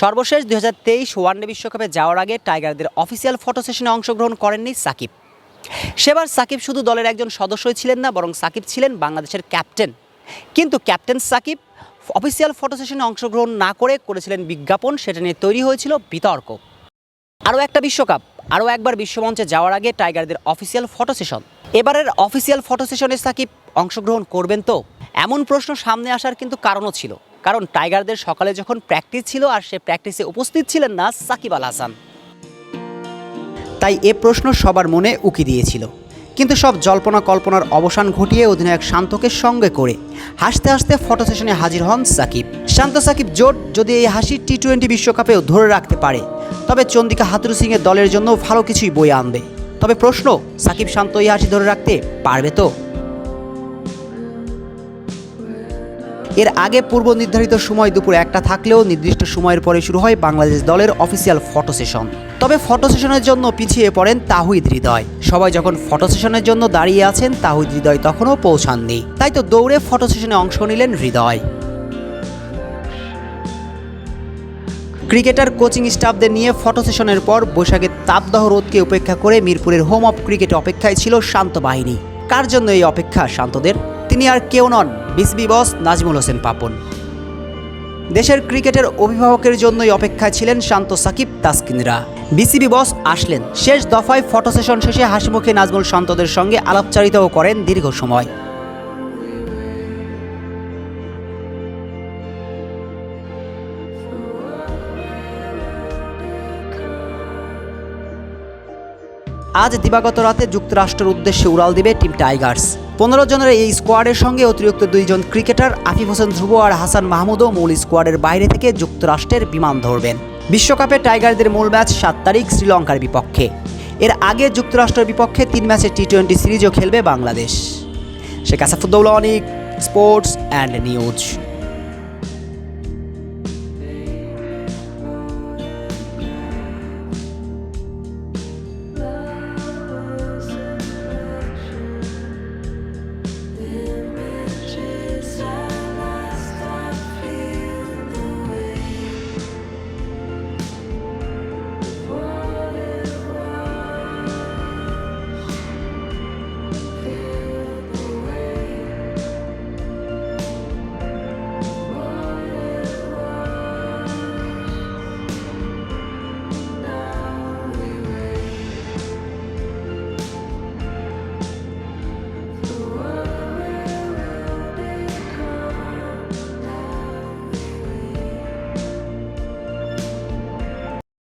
সর্বশেষ দুই হাজার তেইশ ওয়ানডে বিশ্বকাপে যাওয়ার আগে টাইগারদের অফিসিয়াল ফটো সেশনে অংশগ্রহণ করেননি সাকিব। সেবার সাকিব শুধু দলের একজন সদস্যই ছিলেন না, বরং সাকিব ছিলেন বাংলাদেশের ক্যাপ্টেন। কিন্তু ক্যাপ্টেন সাকিব অফিসিয়াল ফটো সেশনে অংশগ্রহণ না করে করেছিলেন বিজ্ঞাপন, সেটা নিয়ে তৈরি হয়েছিল বিতর্ক। আরও একটা বিশ্বকাপ, আরও একবার বিশ্বমঞ্চে যাওয়ার আগে টাইগারদের অফিসিয়াল ফটো সেশন। এবারের অফিসিয়াল ফটো সেশনে সাকিব অংশগ্রহণ করবেন তো? এমন প্রশ্ন সামনে আসার কিন্তু কারণও ছিল। কারণ টাইগারদের সকালে যখন প্র্যাকটিস ছিল আর সে প্র্যাকটিসে উপস্থিত ছিলেন না, সাকিব আল হাসান। তাই এ প্রশ্ন সবার মনে উকি দিয়েছিল। কিন্তু সব জল্পনা কল্পনার অবসান ঘটিয়ে অধিনায়ক শান্তকে সঙ্গে করে হাসতে হাসতে ফটো সেশনে হাজির হন সাকিব। শান্ত সাকিব জোট যদি এই হাসি টি টোয়েন্টি বিশ্বকাপেও ধরে রাখতে পারে, তবে চন্দিকা হাতুরু সিংয়ের দলের জন্য ভালো কিছুই বই আনবে। তবে প্রশ্ন, সাকিব শান্ত এই হাসি ধরে রাখতে পারবে তো? এর আগে পূর্ব নির্ধারিত সময় দুপুর একটা থাকলেও নির্দিষ্ট সময়ের পরে শুরু হয় বাংলাদেশ দলের অফিসিয়াল ফটো সেশন তবে ফটো সেশনের জন্য পিছিয়ে পড়েন তাহিদ হৃদয়। সবাই যখন ফটো সেশনের জন্য দাঁড়িয়ে আছেন, তাহিদ হৃদয় তখনও পৌঁছাননি। তাই তো দৌড়ে ফটো সেশনে অংশ নিলেন হৃদয়। ক্রিকেটার কোচিং স্টাফদের নিয়ে ফটো সেশনের পর বৈশাখের তাপদাহ রোধকে উপেক্ষা করে মিরপুরের হোম অফ ক্রিকেট অপেক্ষায় ছিল শান্ত বাহিনী। কার জন্য এই অপেক্ষা, শান্তদের? তিনি আর কেউ নন। বিসবি বস নাজমুল হোসেন পাপন। দেশের ক্রিকেটের অভিভাবকের জন্যই অপেক্ষায় ছিলেন শান্ত সাকিব তাসকিনরা। বিসিবি বস আসলেন। শেষ দফায় ফটো সেশন শেষে হাসিমুখে নাজমুল শান্তদের সঙ্গে আলাপচারিতাও করেন দীর্ঘ সময়। আজ দিবাগত রাতে যুক্তরাষ্ট্রের উদ্দেশ্যে উড়াল দিবে টিম টাইগার্স। পনেরো জনের এই স্কোয়াডের সঙ্গে অতিরিক্ত দুইজন ক্রিকেটার আফিফ হোসেন ধ্রুব আর হাসান মাহমুদও মূল স্কোয়াডের বাইরে থেকে যুক্তরাষ্ট্রের বিমান ধরবেন। বিশ্বকাপে টাইগারদের মূল ম্যাচ সাত তারিখ শ্রীলঙ্কার বিপক্ষে। এর আগে যুক্তরাষ্ট্রের বিপক্ষে তিন ম্যাচের টি টোয়েন্টি সিরিজও খেলবে Bangladesh. Sheikh Asafuddaula Anik, sports and news.